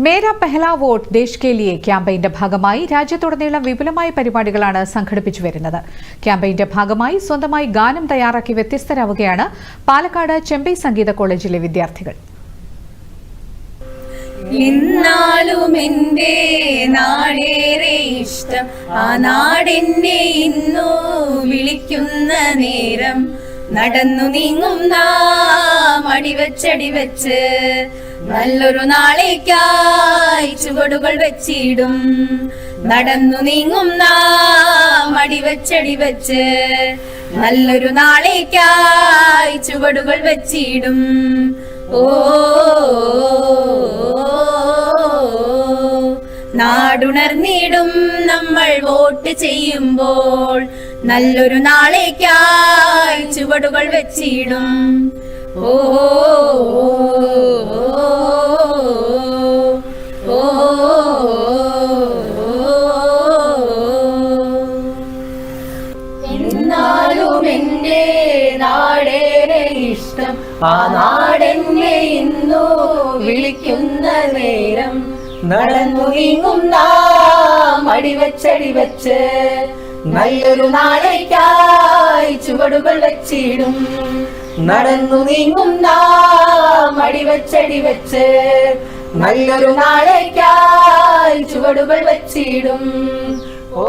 മേരാ Pehla vote ദേശ് K ലിയെ ക്യാമ്പയിന്റെ ഭാഗമായി രാജ്യത്തുടനീളം വിപുലമായ പരിപാടികളാണ് സംഘടിപ്പിച്ചു വരുന്നത്. ക്യാമ്പയിന്റെ ഭാഗമായി സ്വന്തമായി ഗാനം തയ്യാറാക്കി വ്യത്യസ്തരാവുകയാണ് പാലക്കാട് ചെമ്പൈ സംഗീത കോളേജിലെ വിദ്യാർത്ഥികൾ. ഇഷ്ടം. ആ നാടെന്നെ ഇന്നു വിളിക്കുന്ന നേരം. നടന്നു നീങ്ങും നാം അടിവച്ചടിവച്ച് നല്ലൊരു നാളേക്കായി ചുവടുകൾ വെച്ചിടും. നടന്നു നീങ്ങും നാം അടിവച്ചടിവച്ച് നല്ലൊരു നാളേക്കായി ചുവടുകൾ വെച്ചിടും. ഓ നാടുണർന്നിടും നമ്മൾ വോട്ട് ചെയ്യുമ്പോൾ നല്ലൊരു നാളേക്കായി ചുവടുകൾ വെച്ചിടും. ഓ എന്നാലും എന്റെ നാടേറെ ഇഷ്ടം. ആ നാടെന്നെ ഇന്നു വിളിക്കുന്ന നേരം. നടന്നു നീങ്ങും വെച്ചടി അടിവച്ചടിവച്ച് നല്ലൊരു നാളേക്കായി ചുവടുകൾ വെച്ചിടും. നടന്നു നീങ്ങും നാം അടിവച്ചടിവച്ച് നല്ലൊരു നാളേക്കായി ചുവടുകൾ വെച്ചിടും. ഓ